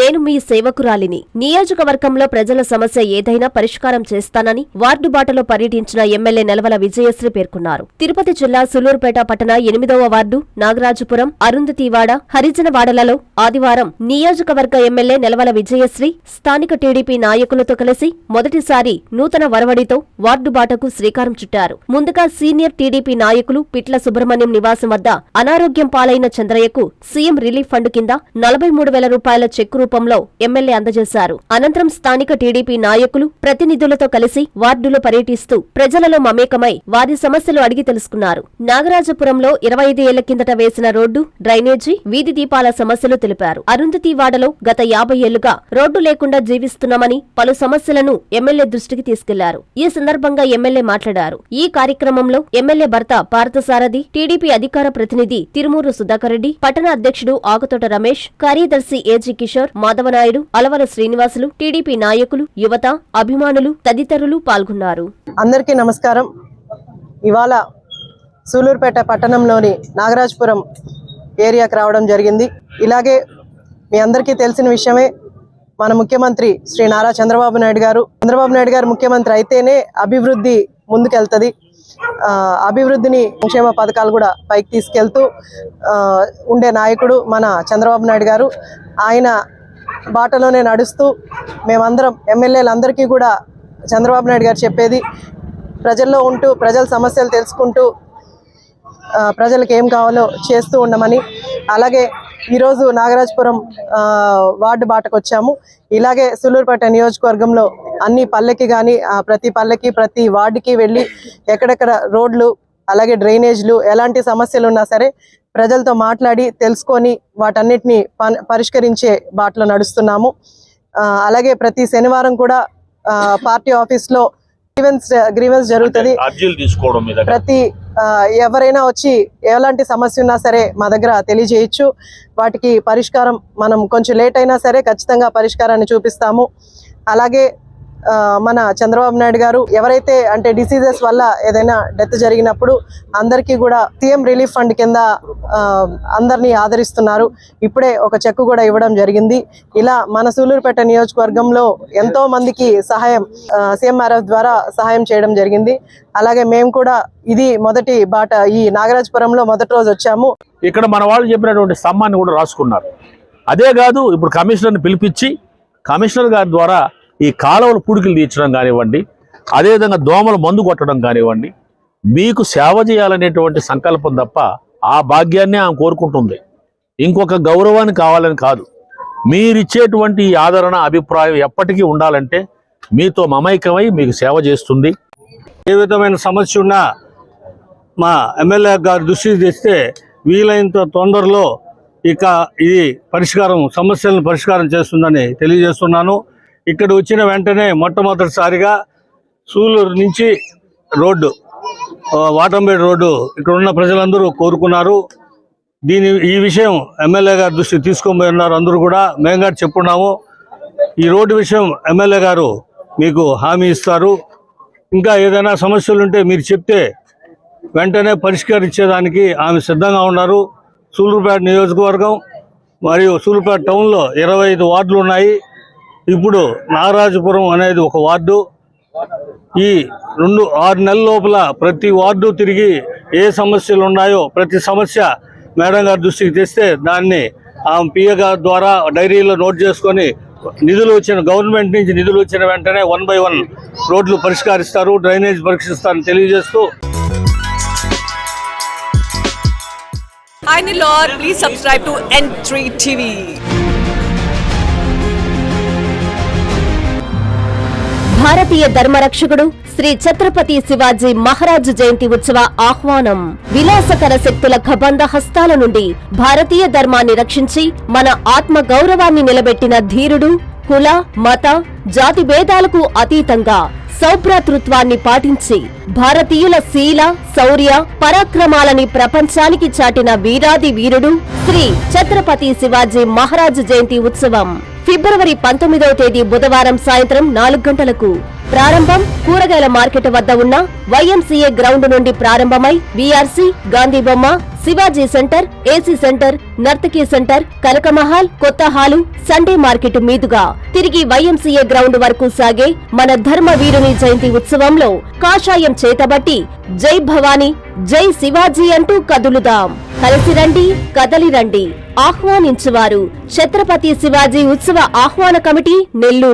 నేను మీ సేవకురాలిని. నియోజకవర్గంలో ప్రజల సమస్య ఏదైనా పరిష్కారం చేస్తానని వార్డు బాటలో పర్యటించిన ఎమ్మెల్యే నెలవల విజయశ్రీ పేర్కొన్నారు. తిరుపతి జిల్లా సులూరుపేట పట్టణ ఎనిమిదవ వార్డు నాగరాజపురం అరుంధతివాడ హరిజనవాడలలో ఆదివారం నియోజకవర్గ ఎమ్మెల్యే నెలవల విజయశ్రీ స్థానిక టీడీపీ నాయకులతో కలిసి మొదటిసారి నూతన వరవడితో వార్డు బాటకు శ్రీకారం చుట్టారు. ముందుగా సీనియర్ టీడీపీ నాయకులు పిట్ల సుబ్రహ్మణ్యం నివాసం వద్ద అనారోగ్యం పాలైన చంద్రయ్యకు సీఎం రిలీఫ్ ఫండ్ కింద నలభై మూడు వేల రూపాయల చెక్కు రూపంలో ఎమ్మెల్యే అందజేశారు. అనంతరం స్థానిక టీడీపీ నాయకులు ప్రతినిధులతో కలిసి వార్డులు పర్యటిస్తూ ప్రజలలో మమేకమై వారి సమస్యలు అడిగి తెలుసుకున్నారు. నాగరాజపురంలో ఇరవై ఐదు ఏళ్ళ కిందట వేసిన రోడ్డు డ్రైనేజీ వీధి దీపాల సమస్యలు తెలిపారు. అరుంధతి వాడలో గత యాభై ఏళ్ళుగా రోడ్డు లేకుండా జీవిస్తున్నామని పలు సమస్యలను ఎమ్మెల్యే దృష్టికి తీసుకెళ్ళారు. ఈ సందర్భంగా ఎమ్మెల్యే మాట్లాడారు. ఈ కార్యక్రమంలో ఎమ్మెల్యే భర్త పార్థసారథి టీడీపీ అధికార ప్రతినిధి తిరుమూరు సుధాకర్ రెడ్డి పట్టణ అధ్యక్షుడు ఆకుతోట రమేష్ కార్యదర్శి ఏజీ కిషోర్ మాధవనాయుడు అలవర శ్రీనివాసులు టీడీపీ నాయకులు యువత అభిమానులు తదితరులు పాల్గొన్నారు. అందరికీ నమస్కారం. ఇవాళ సూలూరుపేట పట్టణంలోని నాగరాజపురం ఏరియాకి రావడం జరిగింది. ఇలాగే మీ అందరికీ తెలిసిన విషయమే మన ముఖ్యమంత్రి శ్రీ నారా చంద్రబాబు నాయుడు గారు. చంద్రబాబు నాయుడు గారు ముఖ్యమంత్రి అయితేనే అభివృద్ధి ముందుకెళ్తుంది. అభివృద్ధిని సంక్షేమ పథకాలు కూడా పైకి తీసుకెళ్తూ ఉండే నాయకుడు మన చంద్రబాబు నాయుడు గారు. ఆయన బాటలోనే నడుస్తూ మేమందరం ఎమ్మెల్యేలందరికీ కూడా చంద్రబాబు నాయుడు గారు చెప్పేది ప్రజల్లో ఉంటూ ప్రజల సమస్యలు తెలుసుకుంటూ ప్రజలకు ఏం కావాలో చేస్తూ ఉండమని. అలాగే ఈరోజు నాగరాజపురం వార్డు బాటకు వచ్చాము. ఇలాగే సులూరుపేట నియోజకవర్గంలో అన్ని పల్లెకి కానీ ప్రతి పల్లెకి ప్రతి వార్డుకి వెళ్ళి ఎక్కడెక్కడ రోడ్లు అలాగే డ్రైనేజ్లు ఎలాంటి సమస్యలు ఉన్నా సరే ప్రజలతో మాట్లాడి తెలుసుకొని వాటన్నిటిని పరిష్కరించే బాటలో నడుస్తున్నాము. అలాగే ప్రతి శనివారం కూడా పార్టీ ఆఫీస్లో గ్రీవెన్స్ గ్రీవెన్స్ జరుగుతుంది. ప్రతి ఎవరైనా వచ్చి ఎలాంటి సమస్య ఉన్నా సరే మా దగ్గర తెలియజేయచ్చు. వాటికి పరిష్కారం మనం కొంచెం లేట్ అయినా సరే ఖచ్చితంగా పరిష్కారాన్ని చూపిస్తాము. అలాగే మన చంద్రబాబు నాయుడు గారు ఎవరైతే అంటే డిసీజెస్ వల్ల ఏదైనా డెత్ జరిగినప్పుడు అందరికీ కూడా సీఎం రిలీఫ్ ఫండ్ కింద అందరినీ ఆదరిస్తున్నారు. ఇప్పుడే ఒక చెక్ కూడా ఇవ్వడం జరిగింది. ఇలా మన సూలూరుపేట నియోజకవర్గంలో ఎంతో మందికి సహాయం సీఎంఆర్ఎఫ్ ద్వారా సహాయం చేయడం జరిగింది. అలాగే మేము కూడా ఇది మొదటి బాట ఈ నాగరాజపురంలో మొదటి రోజు వచ్చాము. ఇక్కడ మన వాళ్ళు చెప్పినటువంటి సమ్మాన్ని కూడా రాసుకున్నారు. అదే కాదు ఇప్పుడు కమిషనర్ని పిలిపించి కమిషనర్ గారి ద్వారా ఈ కాలువలు పుడికిలు తీర్చడం కానివ్వండి అదేవిధంగా దోమలు మందు కొట్టడం కానివ్వండి మీకు సేవ చేయాలనేటువంటి సంకల్పం తప్ప ఆ భాగ్యాన్ని ఆమె కోరుకుంటుంది. ఇంకొక గౌరవాన్ని కావాలని కాదు. మీరిచ్చేటువంటి ఈ ఆదరణ అభిప్రాయం ఎప్పటికీ ఉండాలంటే మీతో మమైకమై మీకు సేవ చేస్తుంది. ఏ విధమైన సమస్య ఉన్నా మా ఎమ్మెల్యే గారు దృష్టికి తెస్తే వీలైనంత తొందరలో ఇక ఇది పరిష్కారం సమస్యలను పరిష్కారం చేస్తుందని తెలియజేస్తున్నాను. ఇక్కడ వచ్చిన వెంటనే మొట్టమొదటిసారిగా సూలూరు నుంచి రోడ్డు వాటంబేడ్ రోడ్డు ఇక్కడ ఉన్న ప్రజలందరూ కోరుకున్నారు. దీని ఈ విషయం ఎమ్మెల్యే గారి దృష్టి తీసుకొని ఉన్నారు. అందరూ కూడా మేము గారు చెప్పున్నాము. ఈ రోడ్డు విషయం ఎమ్మెల్యే గారు మీకు హామీ ఇస్తారు. ఇంకా ఏదైనా సమస్యలు ఉంటే మీరు చెప్తే వెంటనే పరిష్కరించేదానికి ఆమె సిద్ధంగా ఉన్నారు. సూలూరుపేట నియోజకవర్గం మరియు సూలూరుపేట టౌన్లో ఇరవై ఐదు వార్డులు ఉన్నాయి. ఇప్పుడు నాగరాజపురం అనేది ఒక వార్డు. ఈ రెండు ఆరు నెలల లోపల ప్రతి వార్డు తిరిగి ఏ సమస్యలు ఉన్నాయో ప్రతి సమస్య మేడం గారి దృష్టికి తెస్తే దాన్ని ఆమె పిఏ గారి ద్వారా డైరీలో నోట్ చేసుకొని నిధులు వచ్చిన గవర్నమెంట్ నుంచి నిధులు వచ్చిన వెంటనే వన్ బై వన్ రోడ్లు పరిష్కరిస్తారు డ్రైనేజ్ పరీక్షిస్తారని తెలియజేస్తూ. Hi Nilor, please subscribe to N3 TV భారతీయ ధర్మరక్షకుడు శ్రీ ఛత్రపతి శివాజీ మహారాజు జయంతి ఉత్సవ ఆహ్వానం. విలాసకర శక్తుల కబంధ హస్తాల నుండి భారతీయ ధర్మాన్ని రక్షించి మన ఆత్మ గౌరవాన్ని నిలబెట్టిన ధీరుడు కుల మత జాతి భేదాలకు అతీతంగా సౌభ్రాతృత్వాన్ని పాటించి భారతీయుల శీల శౌర్య పరాక్రమాలని ప్రపంచానికి చాటిన వీరాది వీరుడు శ్రీ ఛత్రపతి శివాజీ మహారాజు జయంతి ఉత్సవం. ఫిబ్రవరి పంతొమ్మిదవ తేదీ బుధవారం సాయంత్రం నాలుగు గంటలకు ప్రారంభం కూరగాయల మార్కెట్ వద్ద ఉన్న వైఎంసీఏ గ్రౌండ్ నుండి ప్రారంభమై బీఆర్సీ గాంధీ బొమ్మ Shivaji centre AC centre Nartaki centre Kanakamahal కొత్త హాలు సండే మార్కెట్ మీదుగా తిరిగి వైఎంసీఏ గ్రౌండ్ వరకు సాగే మన ధర్మ వీరుని జయంతి ఉత్సవంలో కాషాయం చేతబట్టి జై భవానీ జై శివాజీ అంటూ కదులుదాం. కలిసి రండి కదలి రండి. ఆహ్వానించువారు. ఛత్రపతి శివాజీ ఉత్సవ ఆహ్వాన కమిటీ నెల్లూరు.